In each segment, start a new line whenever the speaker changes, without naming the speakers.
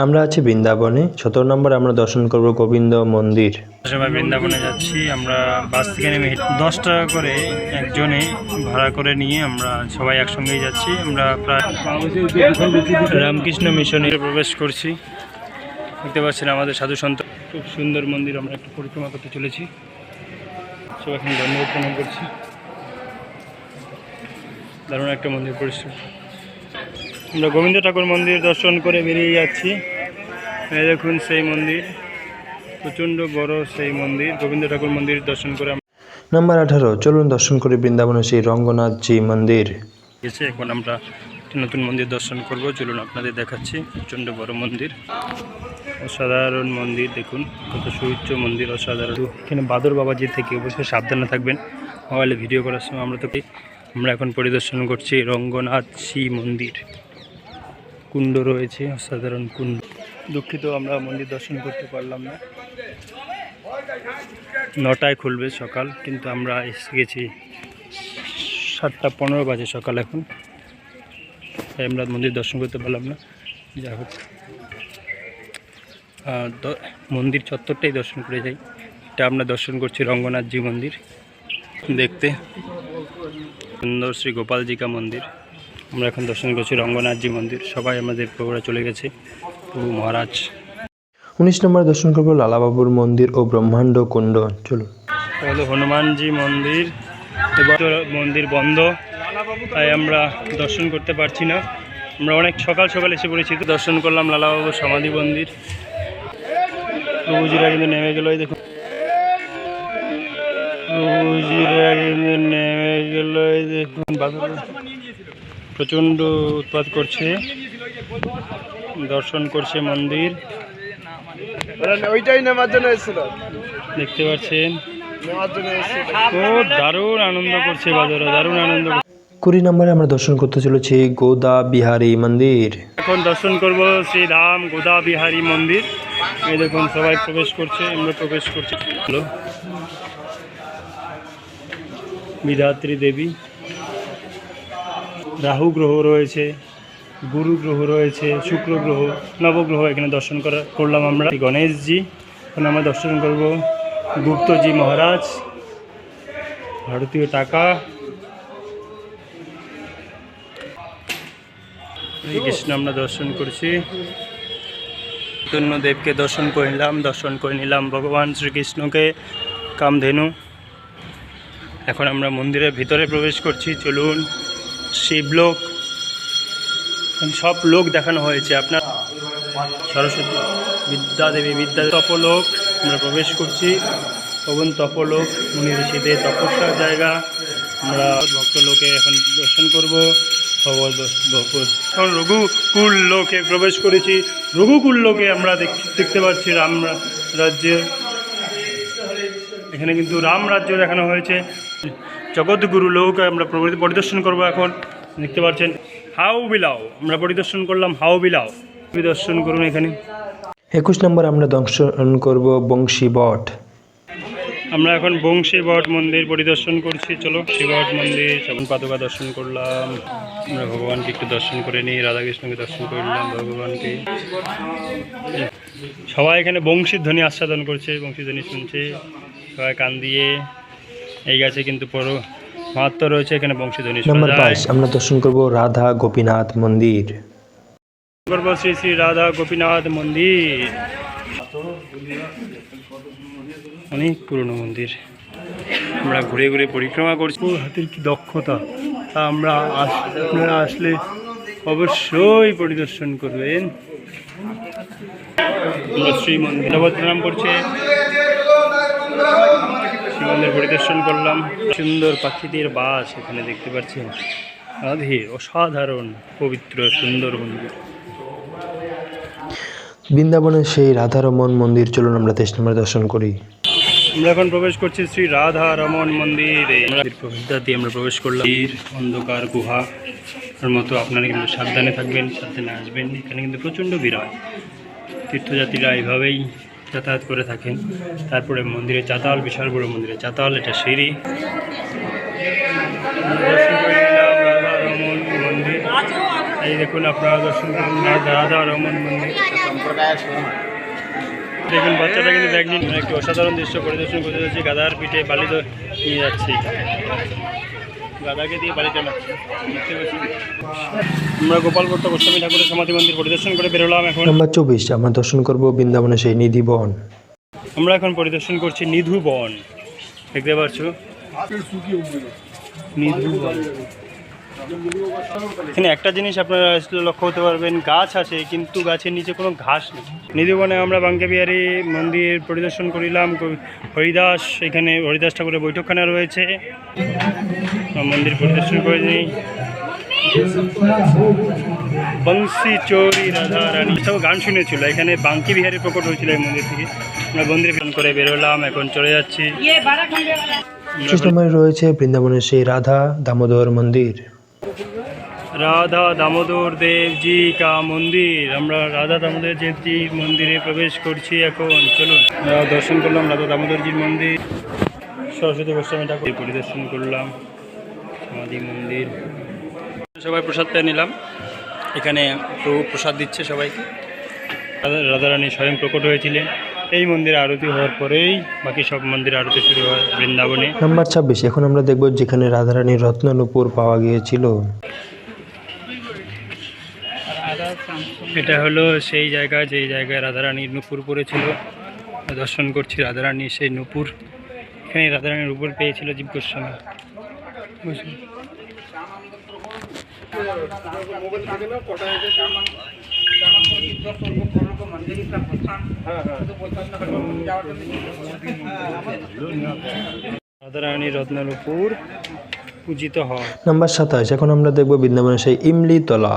আমরা আছি বৃন্দাবনে। সতেরো নম্বর আমরা দর্শন করব গোবিন্দ মন্দির।
সবাই বৃন্দাবনে যাচ্ছি, আমরা বাস থেকে নেমে দশ টাকা করে একজনে ভাড়া করে নিয়ে আমরা সবাই একসঙ্গেই যাচ্ছি। আমরা প্রায় রামকৃষ্ণ মিশনে প্রবেশ করছি। দেখতে পাচ্ছেন আমাদের সাধু সন্ত। খুব সুন্দর মন্দির, আমরা একটু পরিক্রমা করতে চলেছি। সবাই এখন ধন্যবাদ প্রণাম করছি। দারুণ একটা মন্দির পরিষ্কার আমরা গোবিন্দ ঠাকুর মন্দির দর্শন করে বেরিয়ে যাচ্ছি। এই দেখুন সেই মন্দির প্রচণ্ড বড় সেই মন্দির গোবিন্দ ঠাকুর মন্দির দর্শন করে
নাম্বার আঠারো চলুন দর্শন করে বৃন্দাবনের সেই রঙ্গনাথজি মন্দির।
গেছি এখন আমরা নতুন মন্দির দর্শন করব। চলুন আপনাদের দেখাচ্ছি প্রচণ্ড বড় মন্দির। অসাধারণ মন্দির দেখুন কত সুউচ্চ মন্দির অসাধারণ। এখানে বাদর বাবাজি থেকে অবশ্যই সাবধানে থাকবেন। মোবাইলে ভিডিও করার সময় আমরা তো আমরা এখন পরিদর্শন করছি রঙ্গনাথ শ্রী মন্দির। কুণ্ড রয়েছে, অসাধারণ কুণ্ড। দুঃখিত, আমরা মন্দির দর্শন করতে পারলাম না। নটায় খুলবে সকাল, কিন্তু আমরা এসে গেছি সাতটা পনেরো বাজে সকাল এখন। তাই আমরা মন্দির দর্শন করতে পারলাম না। যাই হোক। মন্দির চত্বরটাই দর্শন করে যাই। এটা আমরা দর্শন করছি রঙ্গনাথজি মন্দির। দেখতে। সুন্দর শ্রী গোপালজিকা মন্দির। আমরা এখন দর্শন করছি রঙ্গনাথজি মন্দির। সবাই আমাদের প্রভুরা চলে গেছে। প্রভু মহারাজ।
উনিশ নম্বর দর্শন করব লালাবাবুর মন্দির ও ব্রহ্মাণ্ড কুণ্ড। চলুন।
এটা হলো হনুমানজি মন্দির এবার মন্দির বন্ধ তাই আমরা দর্শন করতে পারছি না। আমরা অনেক সকাল সকাল এসে পড়েছি। দর্শন করলাম লালাবাবুর সমাধি মন্দির। প্রভুজিরা কিন্তু নেমে গেল এই দেখুন। প্রভুজিরা কিন্তু নেমে গেল এই দেখুন। প্রচণ্ড উৎপাত করছে দর্শন করছে মন্দির।
ওইটাই নেওয়ার জন্য এসেছিল।
দেখতে পাচ্ছেন। দারুণ আনন্দ করছে বাজারা দারুণ আনন্দ
কুড়ি নম্বরে আমরা দর্শন করতে চলেছি গোদা বিহারী মন্দির।
এখন দর্শন করব শ্রী রাম গোদা বিহারী মন্দির। এই দেখুন সবাই প্রবেশ করছে আমরা প্রবেশ করছি। বিধাত্রী দেবী। রাহু গ্রহ রয়েছে, গুরু গ্রহ রয়েছে, শুক্র গ্রহ, নবগ্রহ এখানে দর্শন করা, করলাম আমরা। গণেশজি, এখন আমরা দর্শন করব গুপ্তজি মহারাজ, ভারতীয় টাকা। কৃষ্ণ, আমরা দর্শন করছি। দেবকে দর্শন করে নিলাম, দর্শন করে নিলাম ভগবান শ্রীকৃষ্ণকে, কামধেনু। এখন আমরা মন্দিরের ভিতরে প্রবেশ করছি, চলুন। শিবলোক, সব লোক দেখানো হয়েছে। আপনার সরস্বতী বিদ্যা দেবী বিদ্যা তপলোক, আমরা প্রবেশ করছি। পবন তপলোক, মুনি ঋষিদের তপস্যার জায়গা। আমরা ভক্ত লোকে এখন দর্শন করব। ভগবত এখন রঘুকুল লোকে প্রবেশ করেছি। রঘুকুল লোকে আমরা দেখ- দেখতে পাচ্ছি রাম রাজ্যের এখানে কিন্তু রাম রাজ্য দেখানো হয়েছে। জগৎগুরু লোক আমরা পরিদর্শন করব এখন। দেখতে পাচ্ছেন হাউ বিলাও। আমরা পরিদর্শন করলাম হাউ বিলাও। পরিদর্শন করুন এখানে।
একুশ নম্বর আমরা দর্শন করব বংশী বট
আমরা এখন বংশী বট মন্দির পরিদর্শন করছি। চলো শিবট মন্দির শ্রবণ পাদুকা দর্শন করলাম। আমরা ভগবানকে একটু দর্শন করে নিই রাধাকৃষ্ণকে দর্শন করলাম ভগবানকে। সবাই এখানে বংশীর ধ্বনি আস্বাদন করছে বংশী ধ্বনি শুনছে। সবাই কান দিয়ে এই গাছে কিন্তু পুরো মাহাত্ম রয়েছে এখানে বংশধ্বনি
নম্বর। বাইশ আমরা দর্শন করব রাধা গোপীনাথ মন্দির।
করব শ্রী শ্রী রাধা গোপীনাথ মন্দির। অনেক পুরনো মন্দির। আমরা ঘুরে ঘুরে পরিক্রমা করছি। হাতের কি দক্ষতা তা আমরা আপনারা আসলে অবশ্যই পরিদর্শন করবেন। শ্রী মন্দির প্রণাম করছে। শ্রী মন্দির পরিদর্শন করলাম। সুন্দর পাখিদের বাস এখানে দেখতে পাচ্ছেন। রাধের অসাধারণ পবিত্র সুন্দর মন্দির
বৃন্দাবনের সেই রাধারমন মন্দির চলুন আমরা দেশ নম্বর দর্শন করি।
আমরা এখন প্রবেশ করছি শ্রী রাধা রমন মন্দিরে। আমরা প্রবেশদ্বার দিয়ে আমরা প্রবেশ করলাম। অন্ধকার গুহা। এর মতো আপনারা কিন্তু সাবধানে থাকবেন সাবধানে আসবেন। এখানে কিন্তু প্রচণ্ড ভিড় হয় তীর্থযাত্রীরা এইভাবেই যাতায়াত করে থাকেন। তারপরে মন্দিরে চাতাল বিশাল বড় মন্দিরে চাতাল, এটা সিঁড়ি। মন্দির। এই দেখুন আপনারা দর্শন করুন, রাধা রমন মন্দির। দেখুন, বাচ্চাটা কিন্তু ব্যাগ নিয়ে একটি অসাধারণ দৃশ্য পরিদর্শন করতে যাচ্ছি গাদার পিঠে বালি নিয়ে যাচ্ছি। দিয়ে আমরা গোপালপুরটা গোস্বামী ঠাকুরের সমাধি মন্দির পরিদর্শন করে বেরোলাম এখন।
নাম্বার চব্বিশ আমরা দর্শন করব বৃন্দাবনের সেই নিধি বন।
আমরা এখন পরিদর্শন করছি নিধু বন। দেখতে পাচ্ছ? নিধু বন। এখানে একটা জিনিস আপনারা লক্ষ্য করতে পারবেন গাছ আছে কিন্তু গাছের নিচে কোনো ঘাস নেই। নিধুবনে আমরা বাঙ্কে বিহারি মন্দির পরিদর্শন করিলাম। হরিদাস এখানে হরিদাস ঠাকুরের বৈঠকখানা রয়েছে। মন্দির পরিদর্শন করে নিই। বংশী চোরি রাধা রানী সব গান শুনেছিল। এখানে বাঙ্কি বিহারি প্রকট হয়েছিল এই মন্দির থেকে। আমরা মন্দিরে ফোন করে বেরোলাম এখন চলে যাচ্ছি।
রয়েছে বৃন্দাবনের সেই রাধা দামোদর মন্দির।
রাধা দামোদর দেবজি কা মন্দির। আমরা রাধা দামোদর দেবজি মন্দিরে প্রবেশ করছি এখন। চলুন দর্শন করলাম রাধা দামোদরজির মন্দির। সরস্বতী গোস্বামী ঠাকুর পরিদর্শন করলাম। সমাধি মন্দির। সবাই প্রসাদ পেয়ে নিলাম। এখানে প্রভু প্রসাদ দিচ্ছে সবাইকে। রাধা- রাধারানী স্বয়ং প্রকট হয়েছিলেন। এই মন্দিরে আরতি হওয়ার পরেই বাকি সব মন্দির আরতি শুরু হয় বৃন্দাবনে।
নাম্বার ছাব্বিশ এখন আমরা দেখব যেখানে রাধারানীর রত্ননুপুর পাওয়া গিয়েছিল।
এটা হলো সেই জায়গা যেই জায়গায় রাধারানীর নুপুর পড়েছিল। দর্শন করছি রাধারানীর সেই নূপুর। এখানে রাধারানীর উপর পেয়েছিল জীব গোস্বামী। বুঝলি? রাধারানীর পূজিত হয়।
নাম্বার সাতাশ এখন আমরা দেখব বৃন্দাবনের সেই ইমলিতলা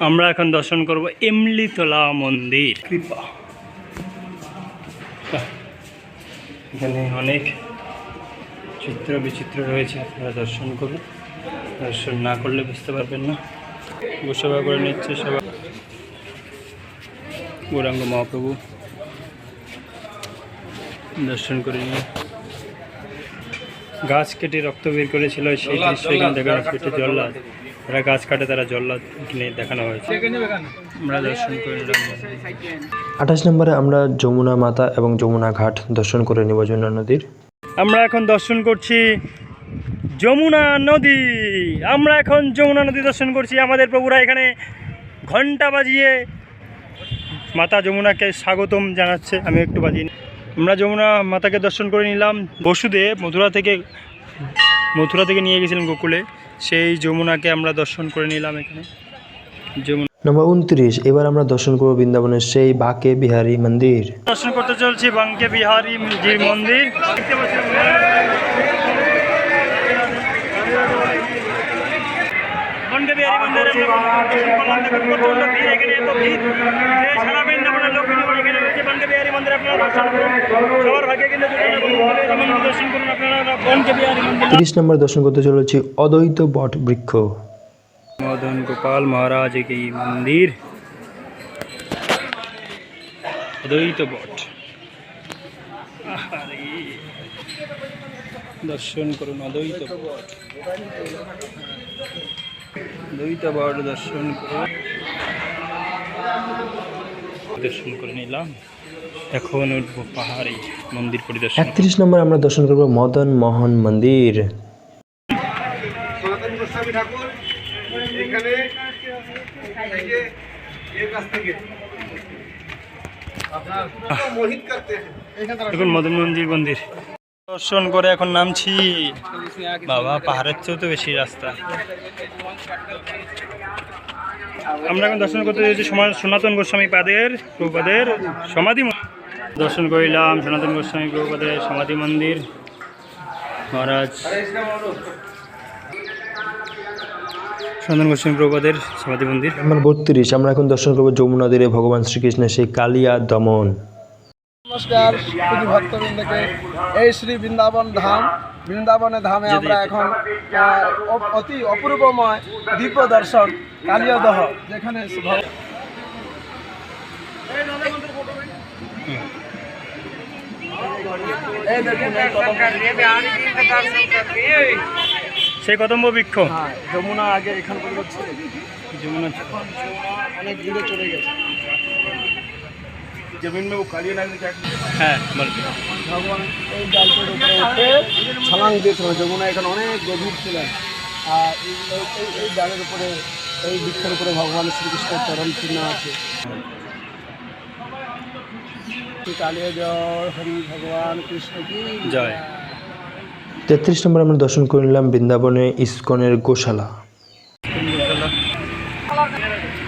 আমরা এখন দর্শন করব এমলিতলা মন্দির। কৃপা। এখানে অনেক চিত্র বিচিত্র রয়েছে আপনারা দর্শন করুন। দর্শন না করলে বুঝতে পারবেন না। গোসভা করে নিচ্ছে সবাই। গৌরাঙ্গ মহাপ্রভু। দর্শন করে নিয়ে। গাছ কেটে রক্ত বের করেছিল সেই দৃশ্য এখানে যাচ্ছে এটা জল্লাদ। যারা গাছ কাটে তারা জল্লাদ এখানে দেখানো হয়েছে। আমরা দর্শন করে নিলাম।
আঠাশ নম্বরে আমরা যমুনা মাতা এবং যমুনা ঘাট দর্শন করে নেব যমুনা নদীর।
আমরা এখন দর্শন করছি যমুনা নদী। আমরা এখন যমুনা নদী দর্শন করছি। আমাদের প্রভুরা এখানে ঘণ্টা বাজিয়ে মাতা যমুনাকে স্বাগতম জানাচ্ছে। আমি একটু বাজিয়ে। আমরা যমুনা মাতাকে দর্শন করে নিলাম। বসুদেব মথুরা থেকে মথুরা থেকে নিয়ে গেছিলেন গোকুলে। সেই যমুনাকে আমরা দর্শন করে নিলাম এখানে। যমুনা
নম্বর উনত্রিশ এবার আমরা দর্শন করব বৃন্দাবনের সেই বাঁকে বিহারী মন্দির।
দর্শন করতে চলছি বাঙ্কে বিহারী মন্দির। দেখতে পাচ্ছেন বাঙ্কে বিহারী মন্দিরে করলাম দেখুন প্রচণ্ড ভিড় এখানে এত ভিড় যে সারা বৃন্দাবনের লোক এখানে রয়েছে। বাঙ্কে বিহারী মন্দির আপনারা দর্শন করুন। সবার ভাগ্যে কিন্তু জুটে যাবে। বাঙ্কে বিহারী মন্দির দর্শন করুন আপনারা। বাঙ্কে বিহারী মন্দির।
তিরিশ নম্বর দর্শন করতে চলেছি অদ্বৈত বট বৃক্ষ।
মদন গোপাল মহারাজ কি মন্দির অদ্বৈত বট। দর্শন করুন অদ্বৈত বট অদ্বৈত বট দর্শন করুন দর্শন করে নিলাম এখন উঠবো পাহাড়ে মন্দির পরিদর্শন
একত্রিশ নম্বর আমরা দর্শন করব মদন মোহন মন্দির।
ঠাকুর। এখানে
মন্দির মন্দির। দর্শন করে এখন নামছি। বাবা, পাহাড়ের চেয়েও তো বেশি রাস্তা। আমরা এখন দর্শন করতে চাইছি সনাতন গোস্বামী পাদের, প্রভুপাদের সমাধি দর্শন করিলাম সনাতন গোস্বামী প্রভুপাদের সমাধি মন্দির। মহারাজ সনাতন গোস্বামী প্রভুপাদের সমাধি মন্দির।
নম্বর বত্রিশ আমরা এখন দর্শন করব যমুনা তীরে ভগবান শ্রীকৃষ্ণের সেই কালিয়া দমন।
নমস্কার শুধু ভক্তবৃন্দকে। এই শ্রী বৃন্দাবন ধাম বৃন্দাবনের ধামে আমরা এখন অতি অপূর্বময় দীপ দর্শন কালিয়াদহ যেখানে এই দেখুন এই কদম-
সেই কদম্ব বৃক্ষ
হ্যাঁ যমুনা আগে এখান পর্যন্ত ছিল
যমুনা
অনেক দূরে চলে গেছে
जमीन में वो काली नाग ने क्या किया
হ্যাঁ বল
ভগবান এই জালটির উপরে উঠে ছলাং দিয়েছিল যমুনা এখানে অনেক গভীর ছিলেন আর এই এই- এই- এই ডালের উপরে এই বৃক্ষের উপরে ভগবান শ্রীকৃষ্ণের চরণ চিহ্ন আছে শ্রী কালিয়া জয় হরি ভগবান কৃষ্ণ কি
জয়
তেত্রিশ নম্বর আমরা দর্শন করে নিলাম বৃন্দাবনে ইস্কনের গোশালা।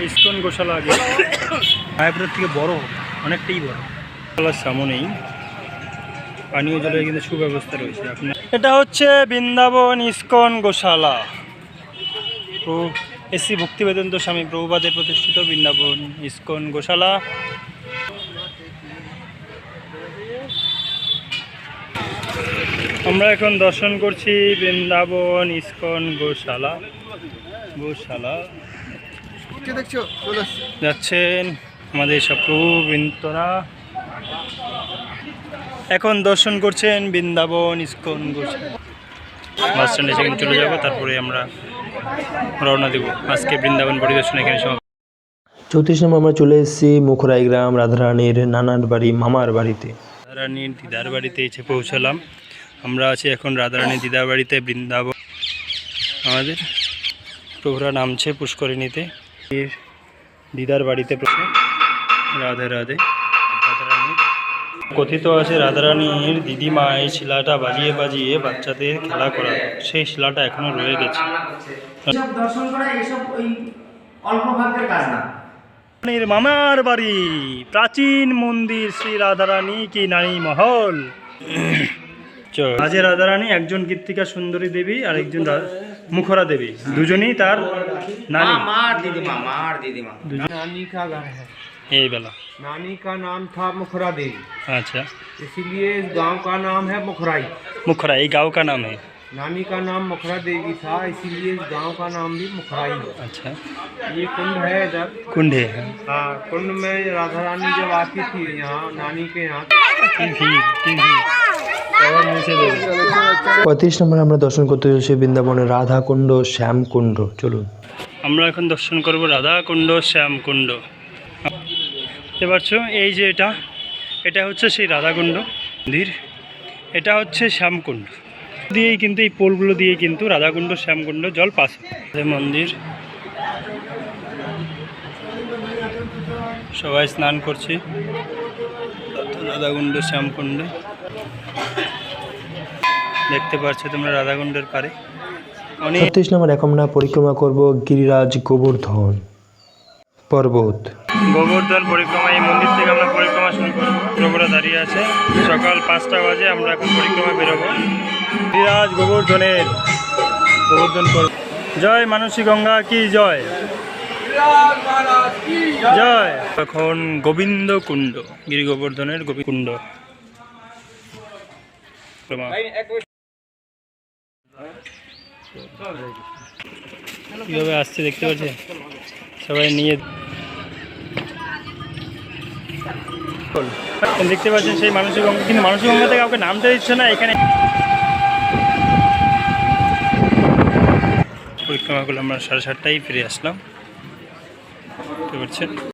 ইস্কন গোশালা আগে। মায়াপুরের থেকে বড় অনেকটাই বড়। গোশালার সামনেই পানীয় জলের কিন্তু সুব্যবস্থা রয়েছে। আপনার এটা হচ্ছে বৃন্দাবন ইস্কন গোশালা। প্রভু এসি ভক্তিবেদন্ত স্বামী প্রভুপাদের প্রতিষ্ঠিত বৃন্দাবন ইস্কন গোশালা। আমরা এখন দর্শন করছি বৃন্দাবন ইস্কন গোশালা। গোশালা। যাচ্ছেন আমাদের সব প্রভু বৃন্দরা এখন দর্শন করছেন বৃন্দাবন ইস্কন গোশালা। বাস স্ট্যান্ডে সেখানে চলে যাব তারপরে আমরা রওনা দেব। আজকে বৃন্দাবন পরিদর্শন এখানে সমাপ্ত।
চৌত্রিশ নম্বর আমরা চলে এসেছি মুখরাই গ্রাম রাধারানীর নানার বাড়ি মামার বাড়িতে।
রাধারানীর দিদার বাড়িতে এসে পৌঁছালাম। আমরা আছি এখন রাধারানীর দিদার বাড়িতে বৃন্দাবন। আমাদের প্রভুরা নামছে পুষ্করিণীতে। দিদার বাড়িতে প্রথমে রাধে রাধে। রাধারানী। কথিত আছে রাধারানীর দিদিমা এই শিলাটা বাজিয়ে বাজিয়ে বাচ্চাদের খেলা করা। সেই শিলাটা এখনও রয়ে গেছে।
দর্শন করা এসব ওই অল্প ভাগ্যের কাজ না।
রানীর মামার বাড়ি প্রাচীন মন্দির শ্রী রাধারানী কি নারী মহল? চল আজে রাধারানী একজন কীর্তিকা সুন্দরী দেবী আর একজন রা- মুখরা দেবী দুজনেই তার নানি
মার দিদিমা মার দিদিমা
नानी का घर है
এই বেলা
नानी का नाम था मुखरा देवी
আচ্ছা
इसीलिए इस गांव का नाम है मुखराई
मुखरा ये गाँव का नाम है
नानी का नाम मुखरा देवी था इसीलिए इस गांव का नाम भी मुखराई है
अच्छा
ये कुंड है इधर
कुंड है
हाँ कुंड में राधा रानी जब आती थी यहाँ नानी के यहाँ
टीवी टीवी और नीचे दे दो।
পঁয়ত্রিশ নম্বরে আমরা দর্শন করতে চলেছি রাধাকুণ্ড শ্যামকুণ্ড। চলুন।
আমরা এখন দর্শন করব রাধাকুণ্ড শ্যামকুণ্ড। বুঝতে পারছ এই যে এটা এটা হচ্ছে সেই রাধাকুণ্ড মন্দির। এটা হচ্ছে শ্যামকুণ্ড। দিয়েই কিন্তু এই পোলগুলো দিয়ে কিন্তু রাধাকুণ্ড শ্যামকুণ্ড জল পাস মন্দির। সবাই স্নান করছে। রাধাকুণ্ড শ্যামকুণ্ডে। দেখতে পাচ্ছ তোমরা রাধাকুণ্ডের পারে।
ছত্রিশ নম্বর এখন আমরা পরিক্রমা করব গিরিরাজ গোবর্ধন। পর্বত।
গোবর্ধন পরিক্রমা এই মন্দির থেকে আমরা পরিক্রমা শুরু করব। প্রভুরা দাঁড়িয়ে আছে। সকাল পাঁচটা বাজে আমরা এখন পরিক্রমা বেরোবো। গিরিরাজ গোবর্ধনের গোবর্ধন পর্ব জয় মানসী গঙ্গা কি জয়? জয়। এখন গোবিন্দ কুণ্ড গিরি গোবর্ধনের গোবিন্দ কুণ্ড। পরিক্রমা। কীভাবে আসছে দেখতে পাচ্ছেন সবাই নিয়ে দেখতে পাচ্ছেন সেই মানসিক গঙ্গা কিন্তু মানুষের মানসিক থেকে কাউকে নামতে দিচ্ছে না, এখানে পরিক্রমা করলে আমরা সাড়ে সাতটায় ফিরে আসলাম। বুঝতে পারছেন